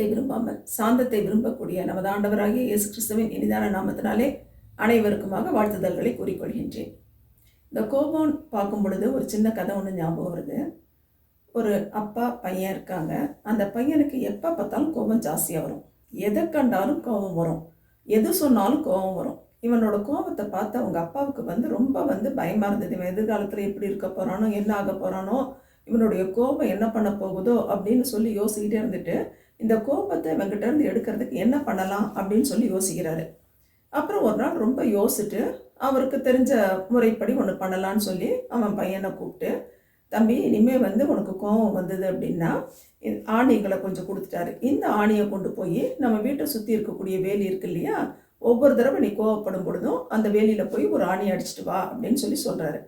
கோபத்தை விரும்பாமல் சாந்தத்தை விரும்பக்கூடிய நமது ஆண்டவராகிய இயேசு கிறிஸ்துவின் இனிதான நாமத்தினாலே அனைவருக்குமாக வாழ்த்துதல்களை கூறிக்கொள்கின்றேன். இந்த கோபம் பார்க்கும் பொழுது ஒரு சின்ன கதை ஒன்று ஞாபகம் வருது. ஒரு அப்பா பையன் இருக்காங்க. அந்த பையனுக்கு எப்போ பார்த்தாலும் கோபம் ஜாஸ்தியாக வரும். எதை கண்டாலும் கோபம் வரும். எது சொன்னாலும் கோபம் வரும். இவனோட கோபத்தை பார்த்து அவங்க அப்பாவுக்கு வந்து ரொம்ப வந்து பயமாக இருந்தது. இவன் எதிர்காலத்தில் எப்படி இருக்க போகிறானோ என்ன ஆக போகிறானோ இவனுடைய கோபம் என்ன பண்ண போகுதோ அப்படின்னு சொல்லி யோசிக்கிட்டே இருந்துட்டு இந்த கோபத்தை இவங்கிட்ட இருந்து எடுக்கிறதுக்கு என்ன பண்ணலாம் அப்படின்னு சொல்லி யோசிக்கிறாரு. அப்புறம் ஒரு நாள் ரொம்ப யோசிச்சுட்டு அவருக்கு தெரிஞ்ச முறைப்படி ஒன்று பண்ணலான்னு சொல்லி அவன் பையனை கூப்பிட்டு தம்பி இனிமேல் வந்து உனக்கு கோபம் வந்தது அப்படின்னா இந்த ஆணிகளை கொஞ்சம் கொடுத்துட்டாரு. இந்த ஆணியை கொண்டு போய் நம்ம வீட்டை சுற்றி இருக்கக்கூடிய வேலி இருக்கு இல்லையா ஒவ்வொரு தடவை நீ கோவப்படும் பொழுதும் அந்த வேலியில் போய் ஒரு ஆணி அடிச்சிட்டு வா அப்படின்னு சொல்லி சொல்கிறாரு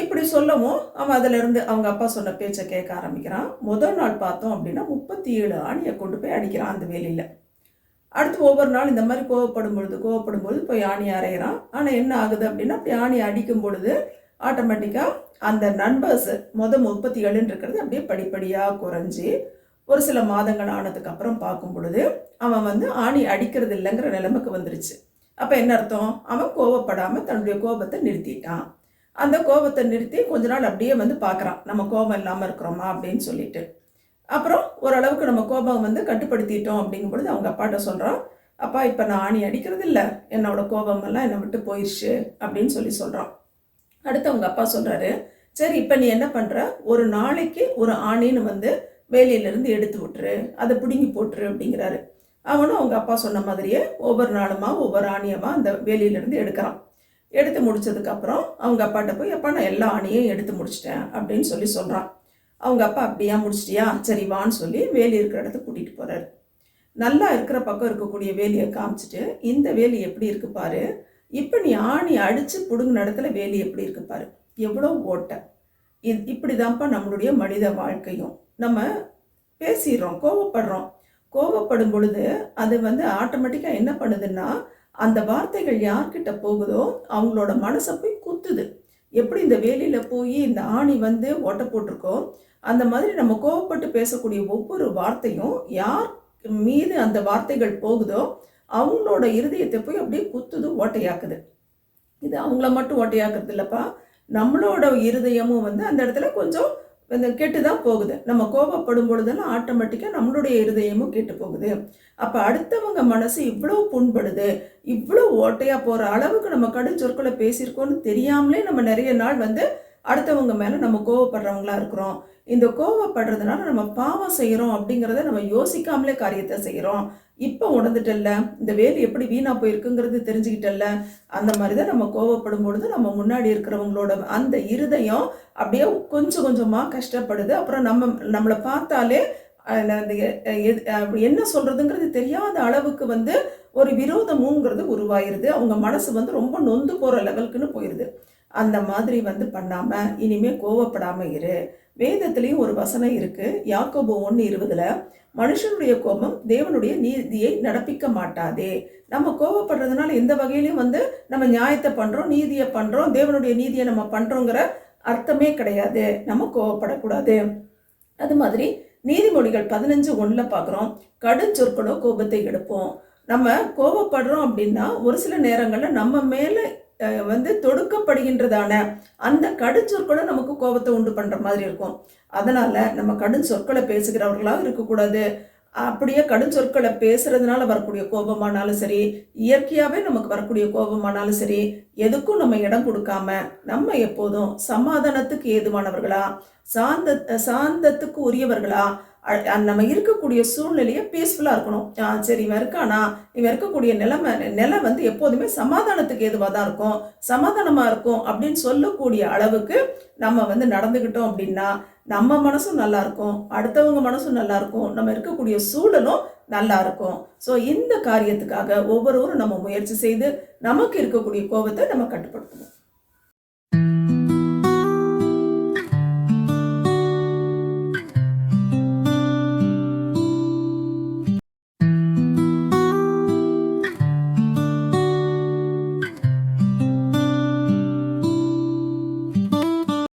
இப்படி சொல்லவும் அவன் அதிலிருந்து அவங்க அப்பா சொன்ன பேச்சை கேட்க ஆரம்பிக்கிறான். முதல் நாள் பார்த்தோம் அப்படின்னா முப்பத்தி ஏழு ஆணியை கொண்டு போய் அடிக்கிறான் அந்த வேலியில். அடுத்து ஒவ்வொரு நாள் இந்த மாதிரி கோவப்படும் பொழுது கோவப்படும் பொழுது போய் ஆணி அரைகிறான் ஆனால் என்ன ஆகுது அப்படின்னா அப்படி ஆணி அடிக்கும் பொழுது ஆட்டோமேட்டிக்காக அந்த நண்பர்ஸ் மொதல் முப்பத்தி ஏழுன்னு இருக்கிறது அப்படியே படிப்படியாக குறைஞ்சி ஒரு சில மாதங்கள் ஆனதுக்கு அப்புறம் பார்க்கும் பொழுது அவன் வந்து ஆணி அடிக்கிறது இல்லைங்கிற நிலைமைக்கு வந்துருச்சு. அப்போ என்ன அர்த்தம்? அவன் கோவப்படாமல் தன்னுடைய கோபத்தை நிறுத்திட்டான். அந்த கோபத்தை நிறுத்தி கொஞ்ச நாள் அப்படியே வந்து பார்க்குறான். நம்ம கோபம் இல்லாமல் இருக்கிறோமா அப்படின்னு சொல்லிட்டு. அப்புறம் ஓரளவுக்கு நம்ம கோபம் வந்து கட்டுப்படுத்திட்டோம் அப்படிங்கும் பொழுது அவங்க அப்பாட்ட சொல்கிறான் அப்பா இப்போ நான் ஆணி அடிக்கிறது இல்லை. என்னோடய கோபமெல்லாம் என்னை விட்டு போயிடுச்சு அப்படின்னு சொல்லி சொல்கிறான் அடுத்து அவங்க அப்பா சொல்கிறாரு சரி இப்போ நீ என்ன பண்ணுற ஒரு நாளைக்கு ஒரு ஆணின்னு வந்து வேலையிலேருந்து எடுத்து விட்டுரு. அதை பிடுங்கி போட்டுரு அப்படிங்கிறாரு. அவனும் அவங்க அப்பா சொன்ன மாதிரியே ஒவ்வொரு நாளுமா ஒவ்வொரு ஆணியமாக அந்த வேலியிலேருந்து எடுக்கிறான். எடுத்து முடிச்சதுக்கப்புறம் அவங்க அப்பாட்ட போய் அப்பா நான் எல்லா ஆணியும் எடுத்து முடிச்சிட்டேன் அப்படின்னு சொல்லி சொல்கிறான் அவங்க அப்பா அப்படியா முடிச்சிட்டியா? சரி வான்னு சொல்லி வேலி இருக்கிற இடத்துக்கு கூட்டிகிட்டு போகிறாரு நல்லா இருக்கிற பக்கம் இருக்கக்கூடிய வேலியை காமிச்சிட்டு இந்த வேலி எப்படி இருக்கு பாரு. இப்போ நீ ஆணி அடித்து பிடுங்கின இடத்துல வேலி எப்படி இருக்கு பாரு. எவ்வளோ ஓட்டை. இது இப்படி தான்ப்பா நம்மளுடைய மனித வாழ்க்கையும். நம்ம பேசிடுறோம் கோவப்படுறோம். கோவப்படும் பொழுது அது வந்து ஆட்டோமேட்டிக்காக என்ன பண்ணுதுன்னா அந்த வார்த்தைகள் யார்கிட்ட போகுதோ அவங்களோட மனசை போய் குத்துது. எப்படி இந்த வேலியில் போய் இந்த ஆணி வந்து ஓட்ட போட்டிருக்கோ அந்த மாதிரி நம்ம கோவப்பட்டு பேசக்கூடிய ஒவ்வொரு வார்த்தையும் யார் மீது அந்த வார்த்தைகள் போகுதோ அவங்களோட இருதயத்தை போய் அப்படியே குத்துது ஓட்டையாக்குது. இது அவங்கள மட்டும் ஓட்டையாக்குறது இல்லைப்பா நம்மளோட இருதயமும் வந்து அந்த இடத்துல கொஞ்சம் இந்த கெட்டு தான் போகுது. நம்ம கோபப்படும் பொழுதெல்லாம் ஆட்டோமேட்டிக்காக நம்மளுடைய இருதயமும் கெட்டு போகுது. அப்போ அடுத்தவங்க மனசு இவ்வளோ புண்படுது இவ்வளோ ஓட்டையாக போகிற அளவுக்கு நம்ம கடும் சொற்களை பேசியிருக்கோன்னு தெரியாமலே நம்ம நிறைய நாள் வந்து அடுத்தவங்க மேலே நம்ம கோவப்படுறவங்களா இருக்கிறோம். இந்த கோவப்படுறதுனால நம்ம பாவம் செய்கிறோம் அப்படிங்கிறத நம்ம யோசிக்காமலே காரியத்தை செய்கிறோம் இப்போ உணர்ந்துட்டல்ல? இந்த வேலி எப்படி வீணாக போயிருக்குங்கிறது தெரிஞ்சுக்கிட்டல்ல? அந்த மாதிரி தான் நம்ம கோவப்படும் பொழுது நம்ம முன்னாடி இருக்கிறவங்களோட அந்த இருதயம் அப்படியே கொஞ்சம் கொஞ்சமாக கஷ்டப்படுது. அப்புறம் நம்ம நம்மளை பார்த்தாலே அந்த என்ன சொல்கிறதுங்கிறது தெரியாத அளவுக்கு வந்து ஒரு விரோதமுங்கிறது உருவாயிருது. அவங்க மனசு வந்து ரொம்ப நொந்து போகிற லெவலுக்குன்னு போயிடுது அந்த மாதிரி வந்து பண்ணாமல் இனிமேல் கோவப்படாமல் இரு. வேதத்துலேயும் ஒரு வசனம் இருக்குது யாக்கோபு ஒன்று இருபதில் மனுஷனுடைய கோபம் தேவனுடைய நீதியை நடப்பிக்க மாட்டாதே. நம்ம கோவப்படுறதுனால எந்த வகையிலையும் வந்து நம்ம நியாயத்தை பண்ணுறோம் நீதியை பண்ணுறோம் தேவனுடைய நீதியை நம்ம பண்ணுறோங்கிற அர்த்தமே கிடையாது. நம்ம கோவப்படக்கூடாது. அது மாதிரி நீதிமொழிகள் பதினஞ்சு ஒன்றில் பார்க்குறோம் கடுஞ்சொற்களோ கோபத்தை எடுப்போம். நம்ம கோபப்படுறோம் அப்படின்னா ஒரு சில நேரங்களில் நம்ம மேலே வந்து தொடுக்கப்படுகின்றதான அந்த கடுஞ்சொற்களும் நமக்கு கோபத்தை உண்டு பண்ணுற மாதிரி இருக்கும். அதனால் நம்ம கடும் சொற்களை பேசுகிறவர்களாக இருக்கக்கூடாது. அப்படியே கடும் சொற்களை பேசுறதுனால வரக்கூடிய கோபமானாலும் சரி இயற்கையாகவே நமக்கு வரக்கூடிய கோபமானாலும் சரி எதுக்கும் நம்ம இடம் கொடுக்காம நம்ம எப்போதும் சமாதானத்துக்கு ஏதுவானவர்களா சாந்த சாந்தத்துக்கு உரியவர்களா நம்ம இருக்கக்கூடிய சூழ்நிலையை பீஸ்ஃபுல்லாக இருக்கணும். சரி இவன் இருக்கானா? இவன் இருக்கக்கூடிய நிலைமை நிலை வந்து எப்போதுமே சமாதானத்துக்கு ஏதுவாக தான் இருக்கும். சமாதானமாக இருக்கும் அப்படின்னு சொல்லக்கூடிய அளவுக்கு நம்ம வந்து நடந்துக்கிட்டோம் அப்படின்னா நம்ம மனசும் நல்லா இருக்கும். அடுத்தவங்க மனசும் நல்லா இருக்கும். நம்ம இருக்கக்கூடிய சூழலும் நல்லா இருக்கும். ஸோ இந்த காரியத்துக்காக ஒவ்வொருவரும் நம்ம முயற்சி செய்து நமக்கு இருக்கக்கூடிய கோபத்தை நம்ம கட்டுப்படுத்தணும்